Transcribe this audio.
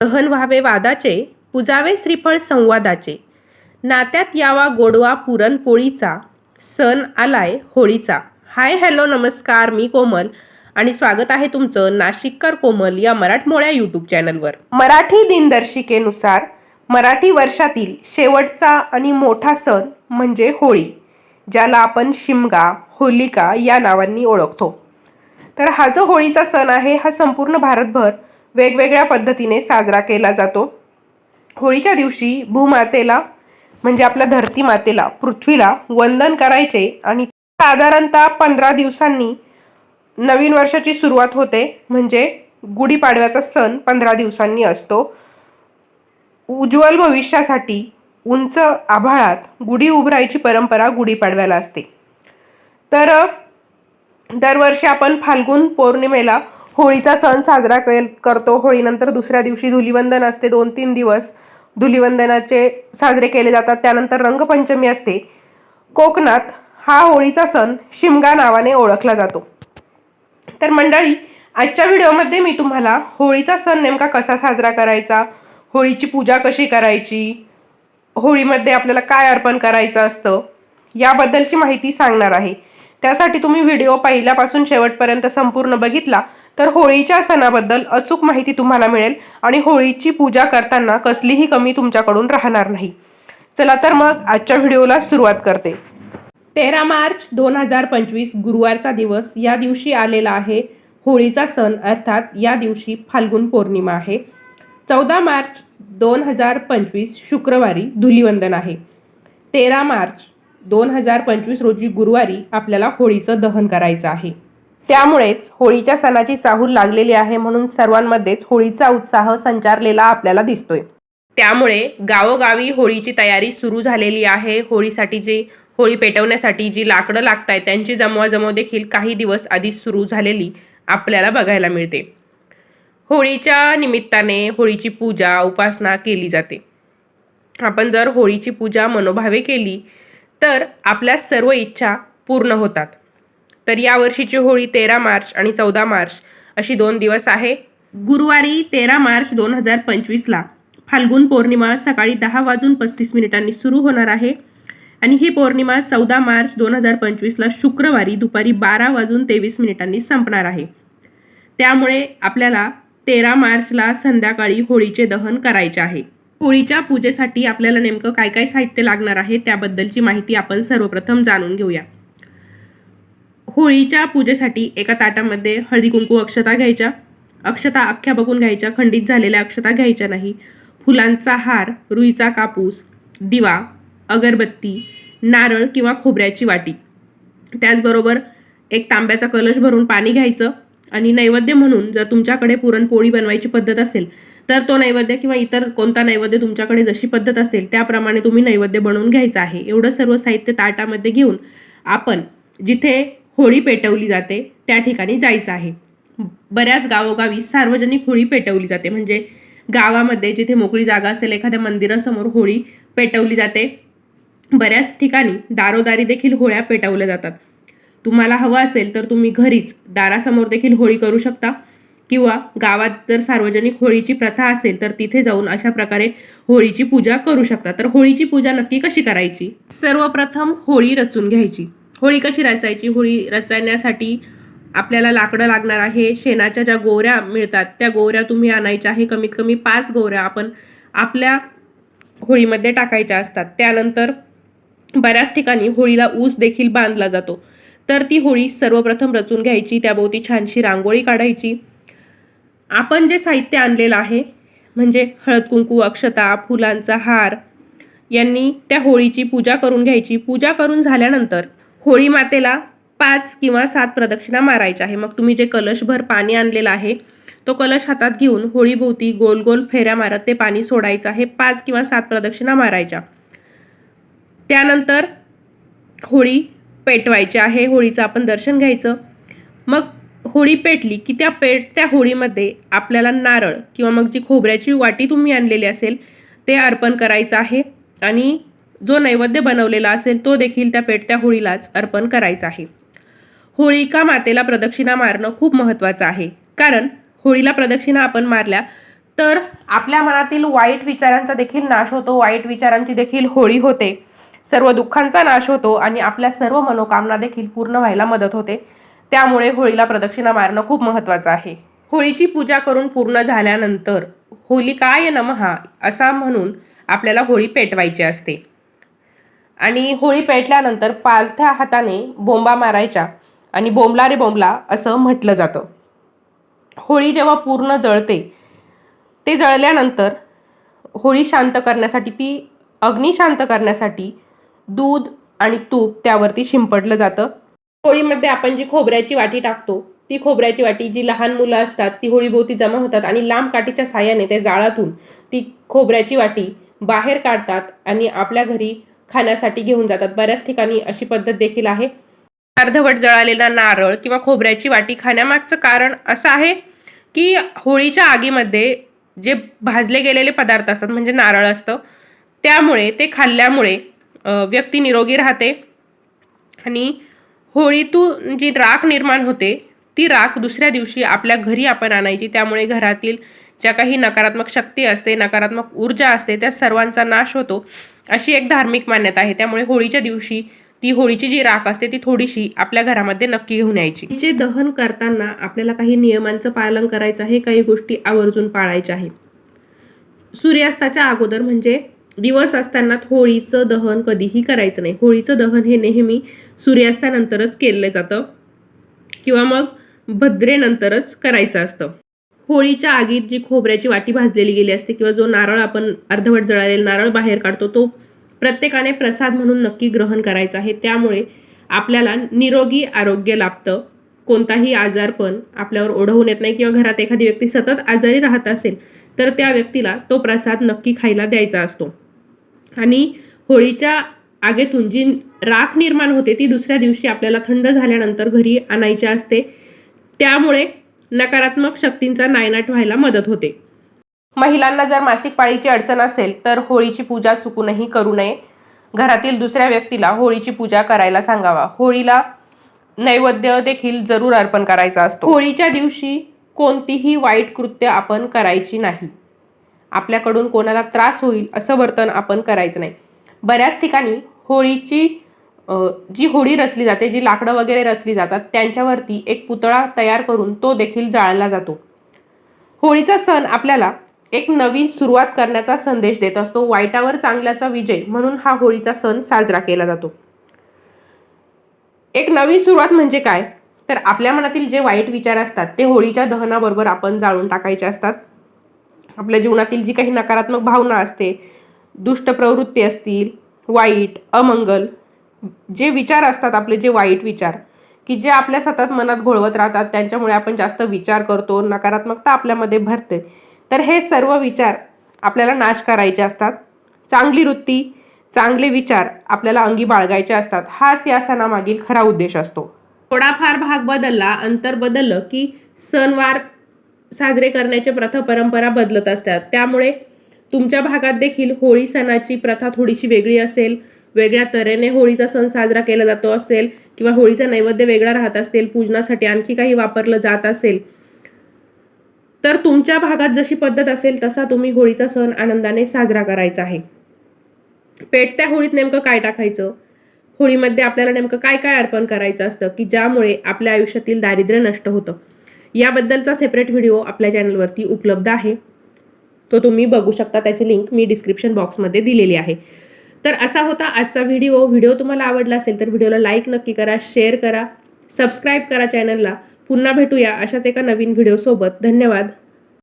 दहन व्हावे वादाचे पुजावे श्रीफळ संवादाचे. नात्यात यावा गोडवा पुरणपोळीचा सण आलाय होळीचा. हाय हॅलो नमस्कार मी कोमल आणि स्वागत आहे तुमचं नाशिककर कोमल या मराठमोळ्या यूट्यूब चॅनलवर. मराठी दिनदर्शिकेनुसार मराठी वर्षातील शेवटचा आणि मोठा सण म्हणजे होळी ज्याला आपण शिमगा होलिका या नावांनी ओळखतो. तर हा जो होळीचा सण आहे हा संपूर्ण भारतभर वेगवेगळ्या पद्धतीने साजरा केला जातो. होळीच्या दिवशी भूमातेला म्हणजे आपल्या धरती मातेला पृथ्वीला वंदन करायचे आणि साधारणतः पंधरा दिवसांनी नवीन वर्षाची सुरुवात होते. म्हणजे गुढीपाडव्याचा सण पंधरा दिवसांनी असतो. उज्ज्वल भविष्यासाठी उंच आभाळात गुढी उभरायची परंपरा गुढीपाडव्याला असते. तर दरवर्षी आपण फाल्गुन पौर्णिमेला होळीचा सण साजरा केल करतो. होळीनंतर दुसऱ्या दिवशी धुलिवंदन असते. दोन तीन दिवस धुलिवंदनाचे साजरे केले जातात. त्यानंतर रंगपंचमी असते. कोकणात हा होळीचा सण शिमगा नावाने ओळखला जातो. तर मंडळी आजच्या व्हिडिओमध्ये मी तुम्हाला होळीचा सण नेमका कसा साजरा करायचा होळीची पूजा कशी करायची होळीमध्ये आपल्याला काय अर्पण करायचं असतं याबद्दलची माहिती सांगणार आहे. त्यासाठी तुम्ही व्हिडिओ पहिल्यापासून शेवटपर्यंत संपूर्ण बघितला. तर होळीच्या सणाबद्दल अचूक माहिती तुम्हाला मिळेल आणि होळीची पूजा करताना कसलीही कमी तुमच्याकडून राहणार नाही. चला तर मग आजच्या व्हिडिओला सुरुवात करते. तेरा मार्च दोन हजार पंचवीस गुरुवारचा दिवस या दिवशी आलेला आहे. होळीचा सण अर्थात या दिवशी फाल्गुन पौर्णिमा आहे. चौदा मार्च दोन हजार पंचवीस शुक्रवारी धुलिवंदन आहे. तेरा मार्च दोन हजार पंचवीस रोजी गुरुवारी आपल्याला होळीचं दहन करायचं आहे. त्यामुळेच होळीच्या सणाची चाहूल लागलेली आहे म्हणून सर्वांमध्येच होळीचा उत्साह संचारलेला आपल्याला दिसतोय. त्यामुळे गावोगावी होळीची तयारी सुरू झालेली आहे. होळीसाठी जी होळी पेटवण्यासाठी जी लाकडं लागत आहेत त्यांची जमवाजमव देखील काही दिवस आधी सुरू झालेली आपल्याला बघायला मिळते. होळीच्या निमित्ताने होळीची पूजा उपासना केली जाते. आपण जर होळीची पूजा मनोभावे केली तर आपल्या सर्व इच्छा पूर्ण होतात. तर यावर्षीची होळी तेरा मार्च आणि चौदा मार्च अशी दोन दिवस आहे. गुरुवारी तेरा मार्च दोन हजार पंचवीसला फाल्गुन पौर्णिमा सकाळी दहा वाजून पस्तीस मिनिटांनी सुरू होणार आहे. आणि ही पौर्णिमा चौदा मार्च दोन हजार पंचवीसला शुक्रवारी दुपारी बारा वाजून तेवीस मिनिटांनी संपणार आहे. त्यामुळे आपल्याला तेरा मार्चला संध्याकाळी होळीचे दहन करायचे आहे. होळीच्या पूजेसाठी आपल्याला नेमकं काय काय साहित्य लागणार आहे त्याबद्दलची माहिती आपण सर्वप्रथम जाणून घेऊया. होळीच्या पूजेसाठी एका ताटामध्ये हळदी कुंकू अक्षता घ्यायच्या. अक्षता अख्ख्या बघून घ्यायच्या खंडित झालेल्या अक्षता घ्यायच्या नाही. फुलांचा हार रुईचा कापूस दिवा अगरबत्ती नारळ किंवा खोबऱ्याची वाटी. त्याचबरोबर एक तांब्याचा कलश भरून पाणी घ्यायचं आणि नैवेद्य म्हणून जर तुमच्याकडे पुरणपोळी बनवायची पद्धत असेल तर तो नैवेद्य किंवा इतर कोणता नैवेद्य तुमच्याकडे जशी पद्धत असेल त्याप्रमाणे तुम्ही नैवेद्य बनवून घ्यायचं आहे. एवढं सर्व साहित्य ताटामध्ये घेऊन आपण जिथे होळी पेटवली जाते त्या ठिकाणी जायचं आहे. बऱ्याच गावोगावी सार्वजनिक होळी पेटवली जाते. म्हणजे गावामध्ये जिथे मोकळी जागा असेल एखाद्या मंदिरासमोर होळी पेटवली जाते. बऱ्याच ठिकाणी दारोदारी देखील होळ्या पेटवल्या जातात. तुम्हाला हवं असेल तर तुम्ही घरीच दारासमोर देखील होळी करू शकता. किंवा गावात जर सार्वजनिक होळीची प्रथा असेल तर तिथे जाऊन अशा प्रकारे होळीची पूजा करू शकता. तर होळीची पूजा नक्की कशी करायची? सर्वप्रथम होळी रचून घ्यायची. होळी कशी रचायची? होळी रचण्यासाठी आपल्याला लाकडं लागणार आहे. शेणाच्या ज्या गोवऱ्या मिळतात त्या गोवऱ्या तुम्ही आणायच्या आहे. कमीत कमी पाच गोवऱ्या आपण आपल्या होळीमध्ये टाकायच्या असतात. त्यानंतर बऱ्याच ठिकाणी होळीला ऊस देखील बांधला जातो. तर ती होळी सर्वप्रथम रचून घ्यायची. त्याभोवती छानशी रांगोळी काढायची. आपण जे साहित्य आणलेलं आहे म्हणजे हळद कुंकू अक्षता फुलांचा हार यांनी त्या होळीची पूजा करून घ्यायची. पूजा करून झाल्यानंतर होळी मातेला पाच किंवा सात प्रदक्षिणा मारायच्या आहे. मग तुम्ही जे कलशभर पाणी आणलेलं आहे तो कलश हातात घेऊन होळीभोवती गोल गोल फेऱ्या मारत ते पाणी सोडायचं आहे. पाच किंवा सात प्रदक्षिणा मारायच्या. त्यानंतर होळी पेटवायची आहे. होळीचं आपण दर्शन घ्यायचं. मग होळी पेटली की त्या पेट त्या होळीमध्ये आपल्याला नारळ किंवा मग जी खोबऱ्याची वाटी तुम्ही आणलेली असेल ते अर्पण करायचं आहे. आणि जो नैवेद्य बनवलेला असेल तो देखील त्या पेटत्या होळीलाच अर्पण करायचा आहे. होळिका मातेला प्रदक्षिणा मारणं खूप महत्त्वाचं आहे. कारण होळीला प्रदक्षिणा आपण मारल्या तर आपल्या मनातील वाईट विचारांचा देखील नाश होतो. वाईट विचारांची देखील होळी होते. सर्व दुःखांचा नाश होतो आणि आपल्या सर्व मनोकामना देखील पूर्ण व्हायला मदत होते. त्यामुळे होळीला प्रदक्षिणा मारणं खूप महत्त्वाचं आहे. होळीची पूजा करून पूर्ण झाल्यानंतर होलिकाय नमहा असा म्हणून आपल्याला होळी पेटवायची असते. आणि होळी पेटल्यानंतर पालथ्या हाताने बोंबा मारायच्या आणि बोंबला रे बोंबला असं म्हटलं जातं. होळी जेव्हा पूर्ण जळते ते जळल्यानंतर होळी शांत करण्यासाठी ती अग्नी शांत करण्यासाठी दूध आणि तूप त्यावरती शिंपडलं जातं. होळीमध्ये आपण जी खोबऱ्याची वाटी टाकतो ती खोबऱ्याची वाटी जी लहान मुलं असतात ती होळीभोवती जमा होतात आणि लांब काठीच्या साह्याने त्या जाळातून ती खोबऱ्याची वाटी बाहेर काढतात आणि आपल्या घरी खाण्यासाठी घेऊन जातात. बऱ्याच ठिकाणी अशी पद्धत देखील आहे. अर्धवट जळालेला नारळ किंवा खोबऱ्याची वाटी खाण्यामागचं कारण असं आहे की होळीच्या आगीमध्ये जे भाजले गेलेले पदार्थ असतात म्हणजे नारळ असतं त्यामुळे ते खाल्ल्यामुळे व्यक्ती निरोगी राहते आणि होळीतून जी राख निर्माण होते ती राख दुसऱ्या दिवशी आपल्या घरी आपण आणायची. त्यामुळे घरातील ज्या काही नकारात्मक शक्ती असते नकारात्मक ऊर्जा असते त्या सर्वांचा नाश होतो अशी एक धार्मिक मान्यता आहे. त्यामुळे होळीच्या दिवशी ती होळीची जी राख असते ती थोडीशी आपल्या घरामध्ये नक्की घेऊन यायची. तिचे दहन करताना आपल्याला काही नियमांचं पालन करायचं आहे काही गोष्टी आवर्जून पाळायच्या आहेत. सूर्यास्ताच्या अगोदर म्हणजे दिवस असताना होळीचं दहन कधीही करायचं नाही. होळीचं दहन हे नेहमी सूर्यास्तानंतरच केलं जातं किंवा मग भद्रेनंतरच करायचं असतं. होळीच्या आगीत जी खोबऱ्याची वाटी भाजलेली गेली असते किंवा जो नारळ आपण अर्धवट जळालेला नारळ बाहेर काढतो तो प्रत्येकाने प्रसाद म्हणून नक्की ग्रहण करायचा आहे. त्यामुळे आपल्याला निरोगी आरोग्य लाभतं. कोणताही आजारपण आपल्यावर ओढवून येत नाही किंवा घरात एखादी व्यक्ती सतत आजारी राहत असेल तर त्या व्यक्तीला तो प्रसाद नक्की खायला द्यायचा असतो. आणि होळीच्या आगेतून जी राख निर्माण होते ती दुसऱ्या दिवशी आपल्याला थंड झाल्यानंतर घरी आणायची असते. त्यामुळे नकारात्मक शक्तींचा नायनाट व्हायला मदत होते. महिलांना जर मासिक पाळीची अडचण असेल तर होळीची पूजा चुकूनही करू नये. घरातील दुसऱ्या व्यक्तीला होळीची पूजा करायला सांगावा. होळीला नैवेद्य देखील जरूर अर्पण करायचा असतो. होळीच्या दिवशी कोणतीही वाईट कृत्य आपण करायची नाही. आपल्याकडून कोणाला त्रास होईल असं वर्तन आपण करायचं नाही. बऱ्याच ठिकाणी होळीची जी होळी रचली जाते जी लाकडं वगैरे रचली जातात त्यांच्यावरती एक पुतळा तयार करून तो देखील जाळला जातो. होळीचा सण आपल्याला एक नवीन सुरुवात करण्याचा संदेश देत असतो. वाईटावर चांगल्याचा विजय म्हणून हा होळीचा सण साजरा केला जातो. एक नवी सुरुवात म्हणजे काय? तर आपल्या मनातील जे वाईट विचार असतात ते होळीच्या दहनाबरोबर आपण जाळून टाकायचे असतात. आपल्या जीवनातील जी काही नकारात्मक भावना असते दुष्ट प्रवृत्ती असतील वाईट अमंगल जे विचार असतात आपले जे वाईट विचार की जे आपल्या सतत मनात घोळवत राहतात त्यांच्यामुळे आपण जास्त विचार करतो नकारात्मकता आपल्यामध्ये भरते. तर हे सर्व विचार आपल्याला नाश करायचे असतात. चांगली वृत्ती चांगले विचार आपल्याला अंगी बाळगायचे असतात. हाच या सणामागील खरा उद्देश असतो. थोडाफार भाग बदलला अंतर बदललं की सणवार साजरे करण्याचे प्रथा परंपरा बदलत असतात. त्यामुळे तुमच्या भागात देखील होळी सणाची प्रथा थोडीशी वेगळी असेल. वेगळ्या तऱ्हेने होळीचा सण साजरा केला जातो असेल किंवा होळीचा नैवेद्य वेगळा राहत असेल पूजनासाठी आणखी काही वापरलं जात असेल. तर तुमच्या भागात जशी पद्धत असेल तसा तुम्ही होळीचा सण आनंदाने साजरा करायचा आहे. पेटत्या होळीत नेमकं काय टाकायचं? होळीमध्ये आपल्याला नेमकं काय काय अर्पण करायचं असतं की ज्यामुळे आपल्या आयुष्यातील दारिद्र्य नष्ट होतं? याबद्दलचा सेपरेट व्हिडिओ आपल्या चॅनलवरती उपलब्ध आहे. तो तुम्ही बघू शकता त्याची लिंक मी डिस्क्रिप्शन बॉक्समध्ये दिलेली आहे. तर असा होता आजचा व्हिडिओ व्हिडिओ तुम्हाला आवडला असेल तर व्हिडिओला लाईक नक्की करा शेअर करा सबस्क्राईब करा चॅनलला पुन्हा भेटूया अशाच एका नवीन व्हिडिओसोबत धन्यवाद.